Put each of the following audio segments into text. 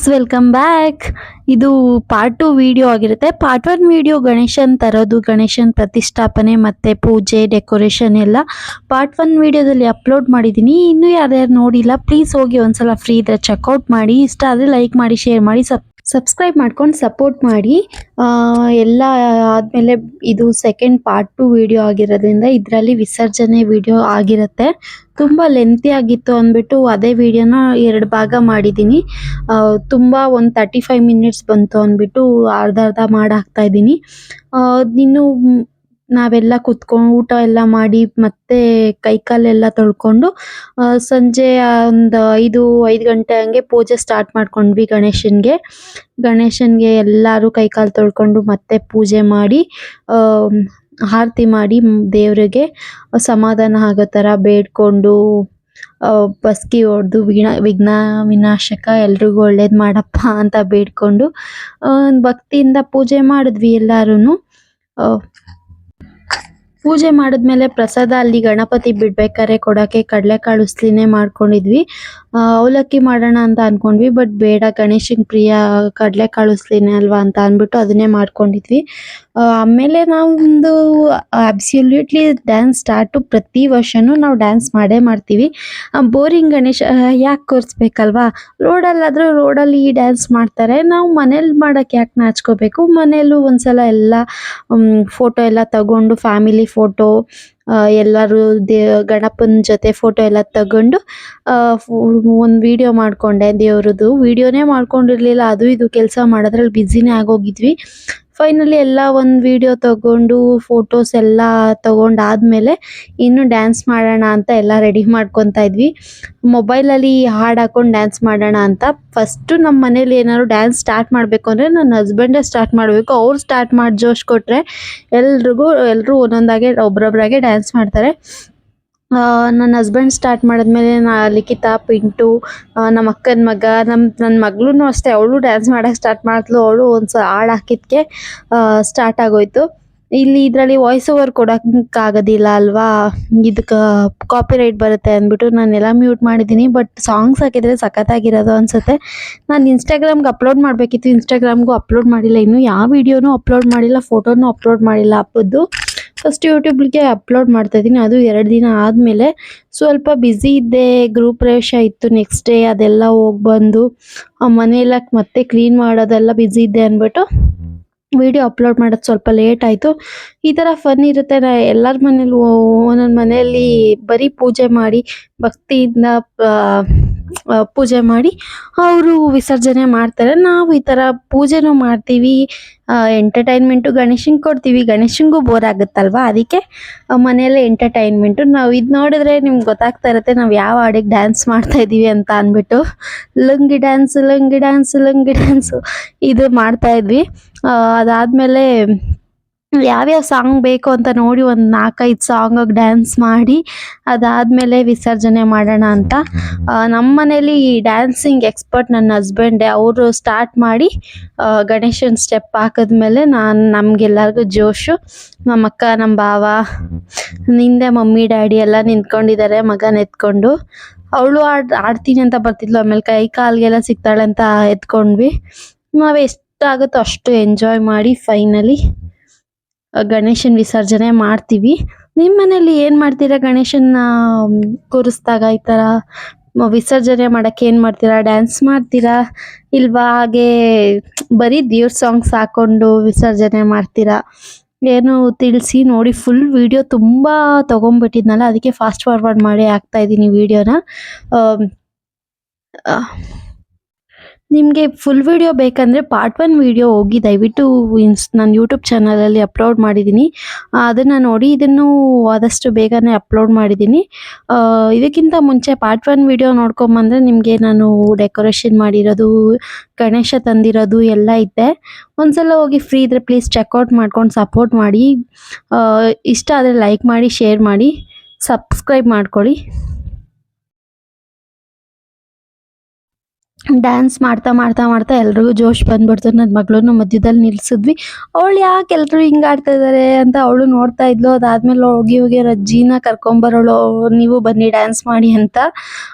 Guys welcome back ಇದು part two video ಆಗಿರುತ್ತೆ. Part one video ಗಣೇಶನ್ ತರೋದು, ಗಣೇಶನ್ ಪ್ರತಿಷ್ಠಾಪನೆ ಮತ್ತೆ ಪೂಜೆ ಡೆಕೋರೇಷನ್ ಎಲ್ಲ ಪಾರ್ಟ್ ಒನ್ ವಿಡಿಯೋದಲ್ಲಿ ಅಪ್ಲೋಡ್ ಮಾಡಿದ್ದೀನಿ. ಇನ್ನೂ ಯಾರ್ಯಾರು ನೋಡಿಲ್ಲ ಪ್ಲೀಸ್ ಹೋಗಿ ಒಂದ್ಸಲ ಫ್ರೀ ಇದ್ರೆ ಚೆಕ್ಔಟ್ ಮಾಡಿ. ಇಷ್ಟ ಆದರೆ ಲೈಕ್ ಮಾಡಿ ಶೇರ್ ಮಾಡಿ ಸಬ್ ಸಬ್ಸ್ಕ್ರೈಬ್ ಮಾಡ್ಕೊಂಡು ಸಪೋರ್ಟ್ ಮಾಡಿ. ಎಲ್ಲ ಆದಮೇಲೆ ಇದು ಸೆಕೆಂಡ್ ಪಾರ್ಟ್ ಟು ವಿಡಿಯೋ ಆಗಿರೋದ್ರಿಂದ ಇದರಲ್ಲಿ ವಿಸರ್ಜನೆ ವಿಡಿಯೋ ಆಗಿರುತ್ತೆ. ತುಂಬ ಲೆಂತಿ ಆಗಿತ್ತು ಅಂದ್ಬಿಟ್ಟು ಅದೇ ವಿಡಿಯೋನ ಎರಡು ಭಾಗ ಮಾಡಿದ್ದೀನಿ ತುಂಬ ಒಂದು ತರ್ಟಿ ಫೈವ್ ಮಿನಿಟ್ಸ್ ಬಂತು ಅಂದ್ಬಿಟ್ಟು ಅರ್ಧ ಅರ್ಧ ಮಾಡಿ ಹಾಕ್ತಾ ಇದ್ದೀನಿ ಇನ್ನು ನಾವೆಲ್ಲ ಕುತ್ಕೊಂಡು ಊಟ ಎಲ್ಲ ಮಾಡಿ ಮತ್ತೆ ಕೈ ಕಾಲೆಲ್ಲ ತೊಳ್ಕೊಂಡು ಸಂಜೆ ಒಂದು ಐದು ಐದು ಗಂಟೆ ಹಂಗೆ ಪೂಜೆ ಸ್ಟಾರ್ಟ್ ಮಾಡ್ಕೊಂಡ್ವಿ ಗಣೇಶನಿಗೆ. ಗಣೇಶನಿಗೆ ಎಲ್ಲರೂ ಕೈಕಾಲು ತೊಳ್ಕೊಂಡು ಮತ್ತೆ ಪೂಜೆ ಮಾಡಿ ಆರತಿ ಮಾಡಿ ದೇವರಿಗೆ ಸಮಾಧಾನ ಆಗೋ ಥರ ಬೇಡ್ಕೊಂಡು ಬಸ್ಕಿ ಹೊಡೆದು ವಿಘ್ನ ವಿಘ್ನ ವಿನಾಶಕ ಎಲ್ರಿಗೂ ಒಳ್ಳೇದು ಮಾಡಪ್ಪ ಅಂತ ಬೇಡ್ಕೊಂಡು ಭಕ್ತಿಯಿಂದ ಪೂಜೆ ಮಾಡಿದ್ವಿ ಎಲ್ಲರೂ ಪೂಜೆ ಮಾಡಿದ್ಮೇಲೆ ಪ್ರಸಾದ ಅಲ್ಲಿ ಗಣಪತಿ ಬಿಡ್ಬೇಕಾದ್ರೆ ಕೊಡೋಕ್ಕೆ ಕಡಲೆಕಾಳು ಉಸ್ಲಿನೇ ಮಾಡ್ಕೊಂಡಿದ್ವಿ. ಅವಲಕ್ಕಿ ಮಾಡೋಣ ಅಂತ ಅಂದ್ಕೊಂಡ್ವಿ ಬಟ್ ಬೇಡ, ಗಣೇಶನ ಪ್ರಿಯ, ಕಡಲೆಕಾಳು ಉಸ್ಲಿನೇ ಅಲ್ವಾ ಅಂತ ಅಂದ್ಬಿಟ್ಟು ಅದನ್ನೇ ಮಾಡ್ಕೊಂಡಿದ್ವಿ. ಆಮೇಲೆ ನಾವೊಂದು ಅಬ್ಸಲ್ಯೂಟ್ಲಿ ಡ್ಯಾನ್ಸ್ ಸ್ಟಾರ್ಟು ಪ್ರತಿ ವರ್ಷನೂ ನಾವು ಡ್ಯಾನ್ಸ್ ಮಾಡೇ ಮಾಡ್ತೀವಿ. ಬೋರಿಂಗ್ ಗಣೇಶ ಯಾಕೆ ಕೂರಿಸ್ಬೇಕಲ್ವಾ? ರೋಡಲ್ಲಾದರೂ ರೋಡಲ್ಲಿ ಈ ಡ್ಯಾನ್ಸ್ ಮಾಡ್ತಾರೆ. ನಾವು ಮನೇಲಿ ಮಾಡೋಕ್ಕೆ ಯಾಕೆ ನಾಚ್ಕೋಬೇಕು? ಮನೇಲೂ ಒಂದ್ಸಲ ಎಲ್ಲ ಫೋಟೋ ಎಲ್ಲ ತಗೊಂಡು ಫ್ಯಾಮಿಲಿ ಫೋಟೋ ಎಲ್ಲರೂ ದೇ, ಗಣಪನ ಜೊತೆ ಫೋಟೋ ಎಲ್ಲ ತಗೊಂಡು ಒಂದು ವಿಡಿಯೋ ಮಾಡಿಕೊಂಡೆ ದೇವ್ರದ್ದು ವಿಡಿಯೋನೇ ಮಾಡ್ಕೊಂಡಿರಲಿಲ್ಲ, ಅದು ಇದು ಕೆಲಸ ಮಾಡೋದ್ರಲ್ಲಿ ಬ್ಯುಸಿನೇ ಆಗೋಗಿದ್ವಿ. ಫೈನಲಿ ಎಲ್ಲ ಒಂದು ವಿಡಿಯೋ ತಗೊಂಡು ಫೋಟೋಸ್ ಎಲ್ಲ ತಗೊಂಡಾದ್ಮೇಲೆ ಇನ್ನು ಡ್ಯಾನ್ಸ್ ಮಾಡೋಣ ಅಂತ ಎಲ್ಲ ರೆಡಿ ಮಾಡ್ಕೊತಾ ಇದ್ವಿ. ಮೊಬೈಲಲ್ಲಿ ಹಾಡು ಹಾಕೊಂಡು ಡ್ಯಾನ್ಸ್ ಮಾಡೋಣ ಅಂತ. ಫಸ್ಟು ನಮ್ಮ ಮನೇಲಿ ಏನಾದ್ರು ಡ್ಯಾನ್ಸ್ ಸ್ಟಾರ್ಟ್ ಮಾಡಬೇಕು ಅಂದರೆ ನನ್ನ ಹಸ್ಬೆಂಡೇ ಸ್ಟಾರ್ಟ್ ಮಾಡಬೇಕು. ಅವ್ರು ಸ್ಟಾರ್ಟ್ ಮಾಡಿ ಜೋಶ್ ಕೊಟ್ಟರೆ ಎಲ್ರಿಗೂ ಎಲ್ಲರೂ ಒಂದೊಂದಾಗೆ ಒಬ್ರೊಬ್ರಾಗೆ ಡ್ಯಾನ್ಸ್ ಮಾಡ್ತಾರೆ. ನನ್ನ ಹಸ್ಬೆಂಡ್ ಸ್ಟಾರ್ಟ್ ಮಾಡಿದ್ಮೇಲೆ ನಾ ಲಿಖಿತ, ಪಿಂಟು ನಮ್ಮ ಅಕ್ಕನ ಮಗ ನಮ್ಮ ನನ್ನ ಮಗಳೂ ಅಷ್ಟೇ, ಅವಳು ಡ್ಯಾನ್ಸ್ ಮಾಡೋಕೆ ಸ್ಟಾರ್ಟ್ ಮಾಡ್ತಳು ಅವಳು ಒಂದು ಹಾಡು ಹಾಕಿದ್ಕೆ ಸ್ಟಾರ್ಟ್ ಆಗೋಯ್ತು. ಇಲ್ಲಿ ಇದರಲ್ಲಿ ವಾಯ್ಸ್ ಓವರ್ ಕೊಡೋಕ್ಕಾಗೋದಿಲ್ಲ ಅಲ್ವಾ? ಇದಕ್ಕೆ ಕಾಪಿರೈಟ್ ಬರುತ್ತೆ ಅಂದ್ಬಿಟ್ಟು ನಾನೆಲ್ಲ ಮ್ಯೂಟ್ ಮಾಡಿದ್ದೀನಿ ಬಟ್ ಸಾಂಗ್ಸ್ ಹಾಕಿದರೆ ಸಖತ್ತಾಗಿರೋದು ಅನಿಸುತ್ತೆ. ನಾನು ಇನ್ಸ್ಟಾಗ್ರಾಮ್ಗೆ ಅಪ್ಲೋಡ್ ಮಾಡಬೇಕಿತ್ತು ಇನ್ಸ್ಟಾಗ್ರಾಮ್ಗೂ ಅಪ್ಲೋಡ್ ಮಾಡಿಲ್ಲ, ಇನ್ನೂ ಯಾವ ವಿಡಿಯೋನೂ ಅಪ್ಲೋಡ್ ಮಾಡಿಲ್ಲ ಫೋಟೋನೂ ಅಪ್ಲೋಡ್ ಮಾಡಿಲ್ಲ ಹಬ್ಬದ್ದು ಫಸ್ಟ್ ಯೂಟ್ಯೂಬ್ಗೆ ಅಪ್ಲೋಡ್ ಮಾಡ್ತಾ ಇದ್ದೀನಿ. ಅದು ಎರಡು ದಿನ ಆದಮೇಲೆ ಸ್ವಲ್ಪ ಬ್ಯುಸಿ ಇದ್ದೆ ಗೃಹ ಪ್ರವೇಶ ಇತ್ತು ನೆಕ್ಸ್ಟ್ ಡೇ ಅದೆಲ್ಲ ಹೋಗಿ ಬಂದು ಮನೆಯೆಲ್ಲ ಮತ್ತೆ ಕ್ಲೀನ್ ಮಾಡೋದೆಲ್ಲ ಬ್ಯುಸಿ ಇದ್ದೆ ಅಂದ್ಬಿಟ್ಟು ವಿಡಿಯೋ ಅಪ್ಲೋಡ್ ಮಾಡೋದು ಸ್ವಲ್ಪ ಲೇಟ್ ಆಯಿತು. ಈ ಥರ ಫನ್ ಇರುತ್ತೆ. ನಾ ಎಲ್ಲರ ಮನೇಲಿ ಒಂದೊಂದು ಮನೆಯಲ್ಲಿ ಬರೀ ಪೂಜೆ ಮಾಡಿ, ಭಕ್ತಿಯಿಂದ ಪೂಜೆ ಮಾಡಿ ಅವರು ವಿಸರ್ಜನೆ ಮಾಡ್ತಾರೆ. ನಾವು ಈ ಥರ ಪೂಜೆನೂ ಮಾಡ್ತೀವಿ. ಎಂಟರ್ಟೈನ್ಮೆಂಟು ಗಣೇಶಂಗೆ ಕೊಡ್ತೀವಿ. ಗಣೇಶಂಗೂ ಬೋರ್ ಆಗುತ್ತಲ್ವಾ? ಅದಕ್ಕೆ ಮನೆಯಲ್ಲೇ ಎಂಟರ್ಟೈನ್ಮೆಂಟು ನಾವು ಇದು ನೋಡಿದ್ರೆ ನಿಮ್ಗೆ ಗೊತ್ತಾಗ್ತಾ ಇರುತ್ತೆ ನಾವು ಯಾವ ಹಾಡಿಗೆ ಡ್ಯಾನ್ಸ್ ಮಾಡ್ತಾ ಇದ್ದೀವಿ ಅಂತ ಅಂದ್ಬಿಟ್ಟು. Lungi dance Lungi dance Lungi dance ಇದು ಮಾಡ್ತಾ ಇದ್ವಿ. ಅದಾದ್ಮೇಲೆ ಯಾವ್ಯಾವ ಸಾಂಗ್ ಬೇಕು ಅಂತ ನೋಡಿ ಒಂದು ನಾಲ್ಕೈದು ಸಾಂಗ್ ಡ್ಯಾನ್ಸ್ ಮಾಡಿ, ಅದಾದಮೇಲೆ ವಿಸರ್ಜನೆ ಮಾಡೋಣ ಅಂತ. ನಮ್ಮ ಮನೇಲಿ ಡ್ಯಾನ್ಸಿಂಗ್ ಎಕ್ಸ್ಪರ್ಟ್ ನನ್ನ ಹಸ್ಬೆಂಡೇ ಅವರು ಸ್ಟಾರ್ಟ್ ಮಾಡಿ ಗಣೇಶನ್ ಗಣೇಶನ ಸ್ಟೆಪ್ ಹಾಕಿದ್ಮೇಲೆ ನಾನು ನಮಗೆಲ್ಲರಿಗೂ ಜೋಶು ನಮ್ಮ ಅಕ್ಕ ನಮ್ಮ ಭಾವ, ನಿಂದೆ ಮಮ್ಮಿ, ಡ್ಯಾಡಿ ಎಲ್ಲ ನಿಂತ್ಕೊಂಡಿದ್ದಾರೆ, ಮಗನ ಎತ್ಕೊಂಡು. ಅವಳು ಆಡ್, ಆಡ್ತೀನಿ ಅಂತ ಬರ್ತಿದ್ಲು, ಆಮೇಲೆ ಕೈ ಕಾಲಿಗೆಲ್ಲ ಸಿಗ್ತಾಳೆ ಅಂತ ಎತ್ಕೊಂಡ್ವಿ. ನಾವು ಎಷ್ಟಾಗುತ್ತೋ ಅಷ್ಟು ಎಂಜಾಯ್ ಮಾಡಿ ಫೈನಲಿ ಗಣೇಶನ ವಿಸರ್ಜನೆ ಮಾಡ್ತೀವಿ. ನಿಮ್ಮ ಮನೇಲಿ ಏನು ಮಾಡ್ತೀರಾ ಗಣೇಶನ ಕೂರಿಸ್ದಾಗ ಈ ಥರ ವಿಸರ್ಜನೆ ಮಾಡಕ್ಕೆ ಏನು ಮಾಡ್ತೀರಾ? ಡ್ಯಾನ್ಸ್ ಮಾಡ್ತೀರಾ? ಇಲ್ವಾ ಹಾಗೆ ಬರೀ ದೇವ್ರ ಸಾಂಗ್ಸ್ ಹಾಕೊಂಡು ವಿಸರ್ಜನೆ ಮಾಡ್ತೀರಾ? ಏನು ತಿಳಿಸಿ ನೋಡಿ ಫುಲ್ ವಿಡಿಯೋ ತುಂಬ ತೊಗೊಂಬಿಟ್ಟಿದ್ನಲ್ಲ, ಅದಕ್ಕೆ ಫಾಸ್ಟ್ ಫಾರ್ವರ್ಡ್ ಮಾಡಿ ಹಾಕ್ತಾ ಇದ್ದೀನಿ ವಿಡಿಯೋನ ನಿಮಗೆ ಫುಲ್ ವಿಡಿಯೋ ಬೇಕಂದರೆ ಪಾರ್ಟ್ ಒನ್ ವಿಡಿಯೋ ಹೋಗಿ ದಯವಿಟ್ಟು ಇನ್ಸ್ ನಾನು ಯೂಟ್ಯೂಬ್ ಚಾನಲಲ್ಲಿ ಅಪ್ಲೋಡ್ ಮಾಡಿದ್ದೀನಿ ಅದನ್ನು ನೋಡಿ ಇದನ್ನು ಆದಷ್ಟು ಬೇಗನೆ ಅಪ್ಲೋಡ್ ಮಾಡಿದ್ದೀನಿ ಇದಕ್ಕಿಂತ ಮುಂಚೆ ಪಾರ್ಟ್ ಒನ್ ವಿಡಿಯೋ ನೋಡ್ಕೊಂಬಂದರೆ ನಿಮಗೆ ನಾನು ಡೆಕೋರೇಷನ್ ಮಾಡಿರೋದು, ಗಣೇಶ ತಂದಿರೋದು ಎಲ್ಲ ಇದೆ ಒಂದ್ಸಲ ಹೋಗಿ ಫ್ರೀ ಇದ್ರೆ ಪ್ಲೀಸ್ ಚೆಕ್ಔಟ್ ಮಾಡ್ಕೊಂಡು ಸಪೋರ್ಟ್ ಮಾಡಿ. ಇಷ್ಟ ಆದರೆ ಲೈಕ್ ಮಾಡಿ ಶೇರ್ ಮಾಡಿ ಸಬ್ಸ್ಕ್ರೈಬ್ ಮಾಡ್ಕೊಳ್ಳಿ. ಡ್ಯಾನ್ಸ್ ಮಾಡ್ತಾ ಮಾಡ್ತಾ ಮಾಡ್ತಾ ಎಲ್ರಿಗೂ ಜೋಶ್ ಬಂದ್ಬಿಡ್ತು. ನನ್ನ ಮಗಳನ್ನ ಮಧ್ಯದಲ್ಲಿ ನಿಲ್ಸಿದ್ವಿ. ಅವಳು ಯಾಕೆ ಎಲ್ಲರೂ ಹಿಂಗೆ ಆಡ್ತಾ ಇದ್ದಾರೆ ಅಂತ ಅವಳು ನೋಡ್ತಾ ಇದ್ಲು. ಅದಾದ್ಮೇಲೆ ಹೋಗಿ ಹೋಗಿ ರಜ್ಜಿನ ಕರ್ಕೊಂಬರೋಳು. ನೀವು ಬನ್ನಿ ಡ್ಯಾನ್ಸ್ ಮಾಡಿ ಅಂತ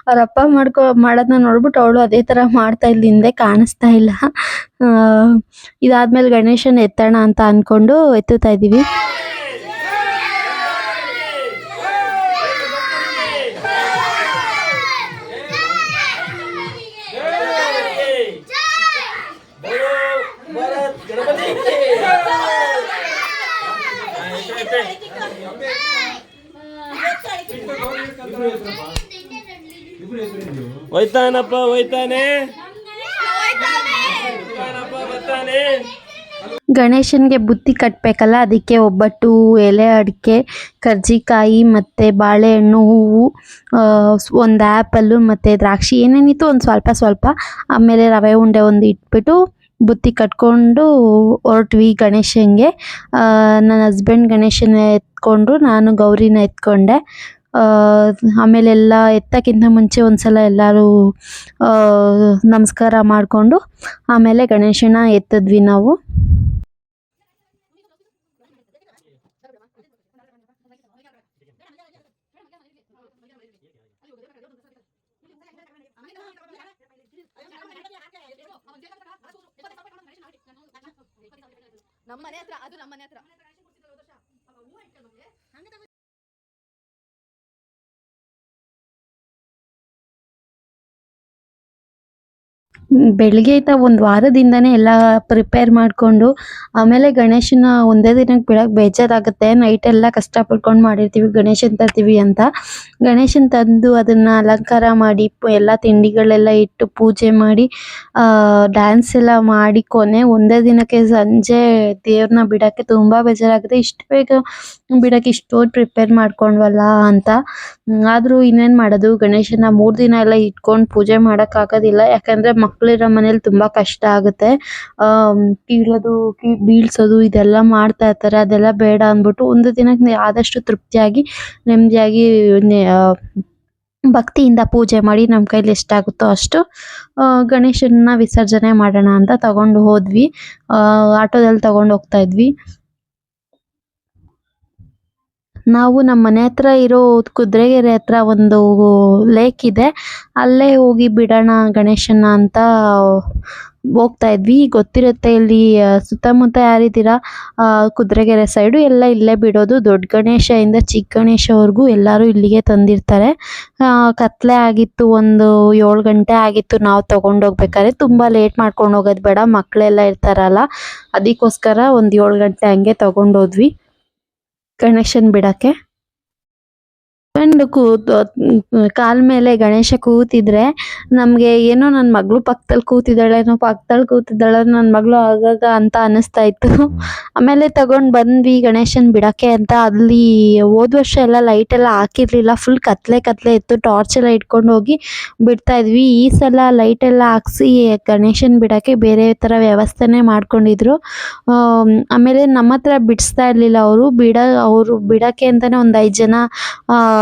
ಅವ್ರ ಅಪ್ಪ ಮಾಡ್ಕೊ ಮಾಡೋದನ್ನ ನೋಡ್ಬಿಟ್ಟು ಅವಳು ಅದೇ ಥರ ಮಾಡ್ತಾ ಇಲ್ಲ ಹಿಂದೆ ಕಾಣಿಸ್ತಾ ಇಲ್ಲ. ಇದಾದ್ಮೇಲೆ ಗಣೇಶನ ಎತ್ತೋಣ ಅಂತ ಅನ್ಕೊಂಡು ಎತ್ತುತ್ತಾ ಇದ್ದೀವಿ. ಹೋಯ್ತಾನಪ್ಪ, ಹೋಯ್ತಾನೆ. ಬರ್ತಾನೆ ಗಣೇಶನ್ಗೆ ಬುತ್ತಿ ಕಟ್ಟಬೇಕಲ್ಲ ಅದಕ್ಕೆ ಒಬ್ಬಟ್ಟು, ಎಲೆ ಅಡಿಕೆ, ಕರ್ಜಿಕಾಯಿ ಮತ್ತು ಬಾಳೆಹಣ್ಣು, ಹೂವು ಒಂದು ಆ್ಯಪಲ್ಲು ಮತ್ತು ದ್ರಾಕ್ಷಿ, ಏನೇನಿತ್ತು ಒಂದು ಸ್ವಲ್ಪ ಸ್ವಲ್ಪ. ಆಮೇಲೆ ರವೆ ಉಂಡೆ ಒಂದು ಇಟ್ಬಿಟ್ಟು ಬುತ್ತಿ ಕಟ್ಕೊಂಡು ಹೊರಟ್ವಿ ಗಣೇಶನ್ಗೆ. ನನ್ನ ಹಸ್ಬೆಂಡ್ ಗಣೇಶನ ಎತ್ಕೊಂಡ್ರು, ನಾನು ಗೌರಿನ ಎತ್ಕೊಂಡೆ. ಆಮೇಲೆ ಎಲ್ಲ ಎತ್ತಕ್ಕಿಂತ ಮುಂಚೆ ಒಂದ್ಸಲ ಎಲ್ಲರೂ ಆ, ನಮಸ್ಕಾರ ಮಾಡಿಕೊಂಡು ಆಮೇಲೆ ಗಣೇಶನ ಎತ್ತಿದ್ವಿ ನಾವು. ನಮ್ಮ ಮನೆ ಹತ್ರ ಅದು ನಮ್ಮ ಮನೆ ಹತ್ರ. ಬೆಳಿಗ್ಗೆ ಆಯ್ತಾ ಒಂದು ವಾರದಿಂದನೇ ಎಲ್ಲ ಪ್ರಿಪೇರ್ ಮಾಡಿಕೊಂಡು, ಆಮೇಲೆ ಗಣೇಶನ ಒಂದೇ ದಿನಕ್ಕೆ ಬಿಡಕ್ಕೆ ಬೇಜಾರಾಗುತ್ತೆ ನೈಟ್ ಎಲ್ಲ ಕಷ್ಟಪಡ್ಕೊಂಡು ಮಾಡಿರ್ತೀವಿ, ಗಣೇಶನ ತರ್ತೀವಿ ಅಂತ. ಗಣೇಶನ ತಂದು ಅದನ್ನ ಅಲಂಕಾರ ಮಾಡಿ ಎಲ್ಲ ತಿಂಡಿಗಳೆಲ್ಲ ಇಟ್ಟು ಪೂಜೆ ಮಾಡಿ ಡ್ಯಾನ್ಸ್ ಎಲ್ಲ ಮಾಡಿ ಕೊನೆ ಒಂದೇ ದಿನಕ್ಕೆ ಸಂಜೆ ದೇವ್ರನ್ನ ಬಿಡೋಕ್ಕೆ ತುಂಬಾ ಬೇಜಾರಾಗುತ್ತೆ. ಇಷ್ಟು ಬೇಗ ಬಿಡೋಕ್ಕೆ ಇಷ್ಟೊಂದು ಪ್ರಿಪೇರ್ ಮಾಡ್ಕೊಂಡ್ವಲ್ಲ ಅಂತ. ಆದರೂ ಇನ್ನೇನ್ ಮಾಡೋದು ಗಣೇಶನ ಮೂರು ದಿನ ಎಲ್ಲ ಇಟ್ಕೊಂಡು ಪೂಜೆ ಮಾಡೋಕ್ಕಾಗೋದಿಲ್ಲ ಯಾಕಂದರೆ ಯಾಕಂದ್ರೆ ಮಕ್ಳಿರೋ ಮನೇಲಿ ತುಂಬಾ ಕಷ್ಟ ಆಗುತ್ತೆ. ಆ ಕೀಳೋದು ಬೀಳ್ಸೋದು ಇದೆಲ್ಲ ಮಾಡ್ತಾ ಇರ್ತಾರೆ. ಅದೆಲ್ಲ ಬೇಡ ಅಂದ್ಬಿಟ್ಟು ಒಂದು ದಿನಕ್ಕೆ ಆದಷ್ಟು ತೃಪ್ತಿಯಾಗಿ, ನೆಮ್ಮದಿಯಾಗಿ ಭಕ್ತಿಯಿಂದ ಪೂಜೆ ಮಾಡಿ ನಮ್ಮ ಕೈಲಿ ಎಷ್ಟಾಗುತ್ತೋ ಅಷ್ಟು ಗಣೇಶನ ವಿಸರ್ಜನೆ ಮಾಡೋಣ ಅಂತ ತಗೊಂಡು ಹೋದ್ವಿ. ಆಟೋದಲ್ಲಿ ತಗೊಂಡು ಹೋಗ್ತಾ ಇದ್ವಿ. ನಾವು ನಮ್ಮ ಮನೆ ಹತ್ರ ಇರೋ ಕುದುರೆಗೆರೆ ಹತ್ರ ಒಂದು ಲೇಕ್ ಇದೆ. ಅಲ್ಲೇ ಹೋಗಿ ಬಿಡೋಣ ಗಣೇಶನ ಅಂತ ಹೋಗ್ತಾ ಇದ್ವಿ. ಗೊತ್ತಿರುತ್ತೆ ಇಲ್ಲಿ ಸುತ್ತಮುತ್ತ ಯಾರಿದ್ದೀರಾ? ಕುದುರೆಗೆರೆ ಸೈಡು ಎಲ್ಲ ಇಲ್ಲೇ ಬಿಡೋದು. ದೊಡ್ಡ ಗಣೇಶದಿಂದ ಚಿಕ್ಕ ಗಣೇಶವರೆಗೂ ಎಲ್ಲರೂ ಇಲ್ಲಿಗೆ ತಂದಿರ್ತಾರೆ. ಕತ್ಲೆ ಆಗಿತ್ತು, ಒಂದು ಏಳು ಗಂಟೆ ಆಗಿತ್ತು ನಾವು ತೊಗೊಂಡೋಗ್ಬೇಕಾದ್ರೆ ತುಂಬ ಲೇಟ್ ಮಾಡ್ಕೊಂಡು ಹೋಗೋದು ಬೇಡ. ಮಕ್ಕಳೆಲ್ಲ ಇರ್ತಾರಲ್ಲ, ಅದಕ್ಕೋಸ್ಕರ ಒಂದು ಏಳು ಗಂಟೆ ಹಂಗೆ ತಗೊಂಡೋದ್ವಿ ಗಣೇಶನ್ ಬಿಡಕ್ಕೆ ಹಸ್ಬೆಂಡ್ ಕಾಲ್ ಮೇಲೆ ಗಣೇಶ ಕೂತಿದ್ರೆ ನಮಗೆ ಏನೋ ನನ್ನ ಮಗಳು ಪಕ್ಕದಲ್ಲಿ ಕೂತಿದ್ದಾಳೇನೋ ಪಕ್ಕದಲ್ಲಿ ಕೂತಿದ್ದಾಳೆ ನನ್ನ ಮಗಳು ಆಗಾಗ ಅಂತ ಅನಿಸ್ತಾ ಇತ್ತು. ಆಮೇಲೆ ತಗೊಂಡ್ ಬಂದ್ವಿ ಗಣೇಶನ್ ಬಿಡಕ್ಕೆ ಅಂತ. ಅಲ್ಲಿ ಹೋದ ವರ್ಷ ಎಲ್ಲ ಲೈಟ್ ಎಲ್ಲ ಹಾಕಿರ್ಲಿಲ್ಲ. ಫುಲ್ ಕತ್ಲೆ ಕತ್ಲೆ ಇತ್ತು. ಟಾರ್ಚ್ ಎಲ್ಲ ಇಟ್ಕೊಂಡು ಹೋಗಿ ಬಿಡ್ತಾ ಇದ್ವಿ. ಈ ಸಲ ಲೈಟ್ ಎಲ್ಲ ಹಾಕ್ಸಿ ಗಣೇಶನ್ ಬಿಡಕ್ಕೆ ಬೇರೆ ತರ ವ್ಯವಸ್ಥೆನೆ ಮಾಡ್ಕೊಂಡಿದ್ರು. ಆಮ್, ಆಮೇಲೆ ನಮ್ಮ ಹತ್ರ ಬಿಡಿಸ್ತಾ ಇರ್ಲಿಲ್ಲ ಅವರು. ಬಿಡ ಅವರು ಬಿಡಕ್ಕೆ ಅಂತಾನೆ ಒಂದ್ ಐದು ಜನ ಆ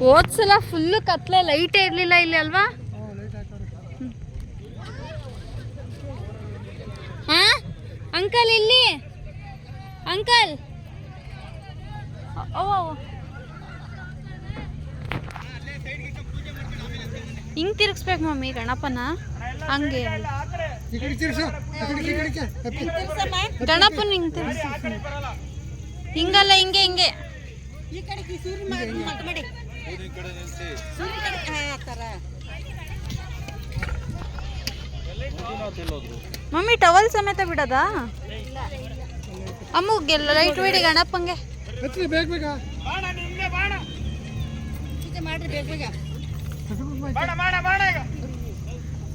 ಹೋದ್ಸಲ ಫುಲ್ಲು ಕತ್ಲೆ ಲೈಟೇ ಇರಲಿಲ್ಲ ಇಲ್ಲಿ ಅಲ್ವಾ? ಹಾ? ಅಂಕಲ್ ಇಲ್ಲಿ? ಅಂಕಲ್? ಹಿಂಗ್ ತಿರ್ಗಿಸ್ಬೇಕು ಮಮ್ಮಿ, ಗಣಪನ? ಹಂಗೆ. ಗಣಪನ ಹಿಂಗ್ ತಿರ್ಗಿಸ್. ಹಿಂಗಲ್ಲ, ಹಿಂಗೆ ಹಿಂಗೆ. ಮಮ್ಮಿ ಟವಲ್ ಸಮೇತ ಬಿಡದಾ? ಅಮ್ಮಗೆ ಲೈಟ್ ಬಿಡಿ ಗಣಪಂಗೆ.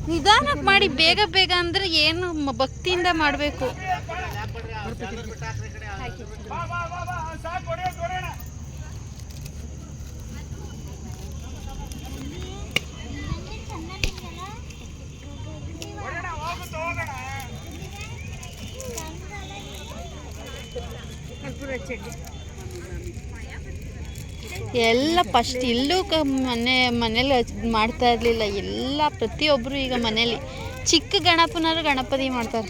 ನಿಧಾನಕ್ಕೆ ಮಾಡಿ ಬೇಗ ಬೇಗ ಅಂದ್ರೆ ಏನು ಭಕ್ತಿಯಿಂದ ಮಾಡಬೇಕು. ಎಲ್ಲ ಫಸ್ಟ್ ಇಲ್ಲೂ ಕ ಮನೆ ಮನೇಲಿ ಮಾಡ್ತಾ ಇರಲಿಲ್ಲ. ಎಲ್ಲ ಪ್ರತಿಯೊಬ್ಬರು ಈಗ ಮನೇಲಿ. ಚಿಕ್ಕ ಗಣಪನಾರು ಗಣಪತಿ ಮಾಡ್ತಾರೆ.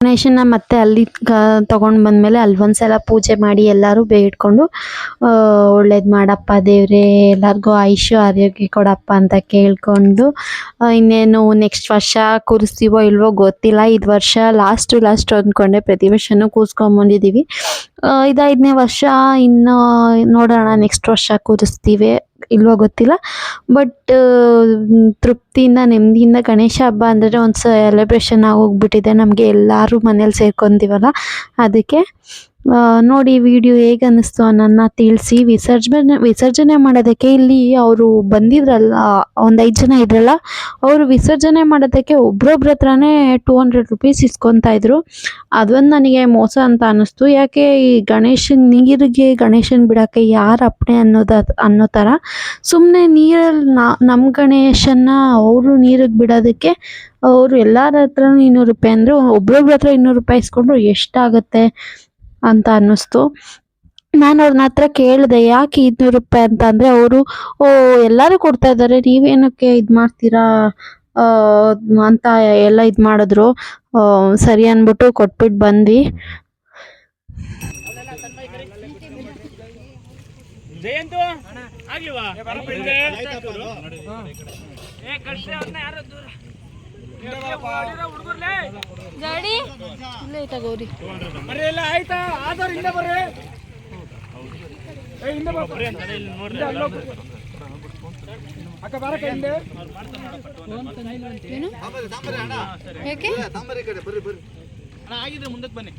ಗಣೇಶನ ಮತ್ತೆ ಅಲ್ಲಿ ತಗೊಂಡು ಬಂದ್ಮೇಲೆ ಅಲ್ಲಿ ಒಂದ್ಸಲ ಪೂಜೆ ಮಾಡಿ ಎಲ್ಲರೂ ಬೇಡ್ಕೊಂಡು ಒಳ್ಳೇದ್ ಮಾಡಪ್ಪ ದೇವ್ರೆ, ಎಲ್ಲರಿಗೂ ಆಯುಷ್ಯ, ಆರೋಗ್ಯ ಕೊಡಪ್ಪ ಅಂತ ಕೇಳ್ಕೊಂಡು ಇನ್ನೇನು ನೆಕ್ಸ್ಟ್ ವರ್ಷ ಕೂರಿಸ್ತೀವೋ ಇಲ್ವೋ ಗೊತ್ತಿಲ್ಲ. ಇದು ವರ್ಷ ಲಾಸ್ಟ್ ಲಾಸ್ಟ್ ಅಂದ್ಕೊಂಡೆ ಪ್ರತಿ ವರ್ಷನೂ ಕೂರಿಸ್ಕೊಂಬಂದಿದ್ದೀವಿ ಇದು ಐದನೇ ವರ್ಷ, ಇನ್ನು ನೋಡೋಣ ನೆಕ್ಸ್ಟ್ ವರ್ಷ ಕೂರಿಸ್ತೀವಿ, ಇಲ್ವೋ ಗೊತ್ತಿಲ್ಲ. ಬಟ್ ತೃಪ್ತಿಯಿಂದ, ನೆಮ್ಮದಿಯಿಂದ ಗಣೇಶ ಹಬ್ಬ ಅಂದರೆ ಒಂದು ಸೆಲೆಬ್ರೇಷನ್ ಆಗೋಗ್ಬಿಟ್ಟಿದೆ ನಮಗೆ ಎಲ್ಲರೂ ಮನೇಲಿ ಸೇರ್ಕೊಂತೀವಲ್ಲ, ಅದಕ್ಕೆ ನೋಡಿ ವಿಡಿಯೋ ಹೇಗೆ ಅನ್ನಿಸ್ತು ಅನ್ನೋದನ್ನ ತಿಳಿಸಿ. ವಿಸರ್ಜನೆ ವಿಸರ್ಜನೆ ಮಾಡೋದಕ್ಕೆ ಇಲ್ಲಿ ಅವರು ಬಂದಿದ್ರಲ್ಲ, ಒಂದು ಐದು ಜನ ಇದ್ರಲ್ಲ, ಅವರು ವಿಸರ್ಜನೆ ಮಾಡೋದಕ್ಕೆ ಒಬ್ರೊಬ್ರ ಹತ್ರನೇ ಟೂ ಹಂಡ್ರೆಡ್ ರುಪೀಸ್ ಇಸ್ಕೊತಾ ಇದ್ರು. ಅದೊಂದು ನನಗೆ ಮೋಸ ಅಂತ ಅನ್ನಿಸ್ತು. ಯಾಕೆ ಈ ಗಣೇಶನ್ ನೀರಿಗೆ, ಗಣೇಶನ್ ಬಿಡೋಕ್ಕೆ ಯಾರು ಅಪ್ಪಣೆ ಅನ್ನೋದ, ಅನ್ನೋ ಥರ ಸುಮ್ಮನೆ ನೀರಲ್ಲಿ ನಮ್ಮ ಗಣೇಶನ್ನ ಅವರು ನೀರಿಗೆ ಬಿಡೋದಕ್ಕೆ ಅವರು ಎಲ್ಲರ ಹತ್ರನೂ ಇನ್ನೂರು ರೂಪಾಯಿ ಅಂದರು ಒಬ್ರೊಬ್ರ ಹತ್ರ ಇನ್ನೂರು ರೂಪಾಯಿ ಇಸ್ಕೊಂಡ್ರು ಎಷ್ಟಾಗುತ್ತೆ? ಅಂತ ಅನ್ನಿಸ್ತು. ನಾನು ಅವ್ರನ್ನ ಹತ್ರ ಕೇಳಿದೆ ಯಾಕೆ ಇನ್ನೂರು ರೂಪಾಯಿ ಅಂತ? ಅಂದರೆ ಅವರು ಓ ಎಲ್ಲರೂ ಕೊಡ್ತಾ ಇದ್ದಾರೆ ನೀವೇನಕ್ಕೆ ಇದು ಮಾಡ್ತೀರಾ? ಆ, ಅಂತ ಎಲ್ಲ ಇದು ಮಾಡಿದ್ರು. ಆ, ಸರಿ ಅಂದ್ಬಿಟ್ಟು ಕೊಟ್ಬಿಟ್ಟು ಬಂದ್ವಿ. ಜಯಂತು ಗಾಡಿ? ಇಲ್ಲೇ ಐತ ಗೌರಿ? ಬರ್ರಿ ಎಲ್ಲ ಆಯ್ತಾ? ಆಧಾರ್ ಹಿಂದೆ ಬರ್ರಿ ಏ ಹಿಂದೆ ಬಾ. ಹಿಂದೆ ಅಲ್ಲೋ ಅಕ್ಕ ಬರಕ ಹಿಂದೆ. ಏನು? ಯಾಕೆ? ಆಗಿದ್ರೆ ಮುಂದಕ್ಕೆ ಬನ್ನಿ.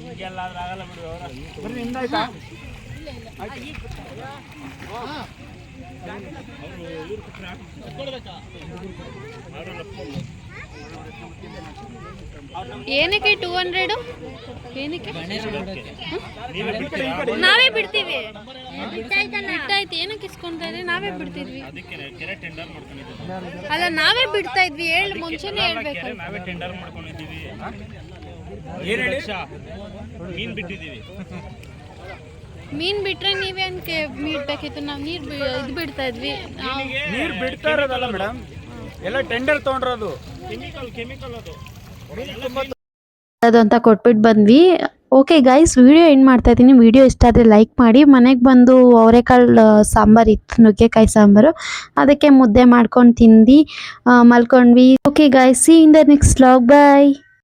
ಹಿಂಗೆಲ್ಲಾದ್ರೂ ಆಗಲ್ಲ ಬಿಡು ಅವರ. ಬರ್ರಿ ಹಿಂದಾಯ್ತಾ ಏನಕ್ಕೆ ಟೂ ಹಂಡ್ರೆಡು? ಏನಕ್ಕೆ? ನಾವೇ ಬಿಡ್ತೀವಿ. ಬಿಟ್ಟಾಯ್ತು ಏನಕ್ಕೆ ಇಸ್ಕೊಂತಾ ಇದ್ರಿ? ನಾವೇ ಬಿಡ್ತಿದ್ವಿ. ಅಲ್ಲ ನಾವೇ ಬಿಡ್ತಾ ಇದ್ವಿ. ಹೇಳಿ ಮುಂಚೆನೆ ಹೇಳ್ಬೇಕು ನಾವೇ ಟೆಂಡರ್ ಮಾಡ್ಕೊಂಡಿದ್ದೀವಿ. ಏನ್ ಹೇಳಿ? ಮೀನ್ ಬಿಟ್ಟಿದ್ದೀವಿ. ಮೀನ್ ಬಿಟ್ರೆ ನೀವೇನ್ ಮೀಟ್ ಬೇಕಿತ್ತು ನಾವು ನೀರ್ ಇದು ಬಿಡ್ತಾ ಇದ್ವಿ. ನೀರ್ ಬಿಡ್ತಾ ಇರೋದಲ್ಲ ಮೇಡಮ್. ಎಲ್ಲ ಟೆಂಡರ್ ತಗೊಂಡ್ರದು. ಕೆಮಿಕಲ್ ಕೆಮಿಕಲ್ ಅದು. ಅದು ಅಂತ ಕೊಟ್ಬಿಟ್ಟು ಬಂದ್ವಿ. ಓಕೆ ಗೈಸ್ ವಿಡಿಯೋ ಎಂಡ್ ಮಾಡ್ತಾ ಇದ್ದೀನಿ. ವಿಡಿಯೋ ಇಷ್ಟ ಆದರೆ ಲೈಕ್ ಮಾಡಿ. ಮನೆಗೆ ಬಂದು ಅವರೆಕಾಳು ಸಾಂಬಾರು ಇತ್ತು ನುಗ್ಗೆಕಾಯಿ ಸಾಂಬಾರು. ಅದಕ್ಕೆ ಮುದ್ದೆ ಮಾಡ್ಕೊಂಡು ತಿಂದು ಮಲ್ಕೊಂಡ್ವಿ. Okay guys see in the next log bye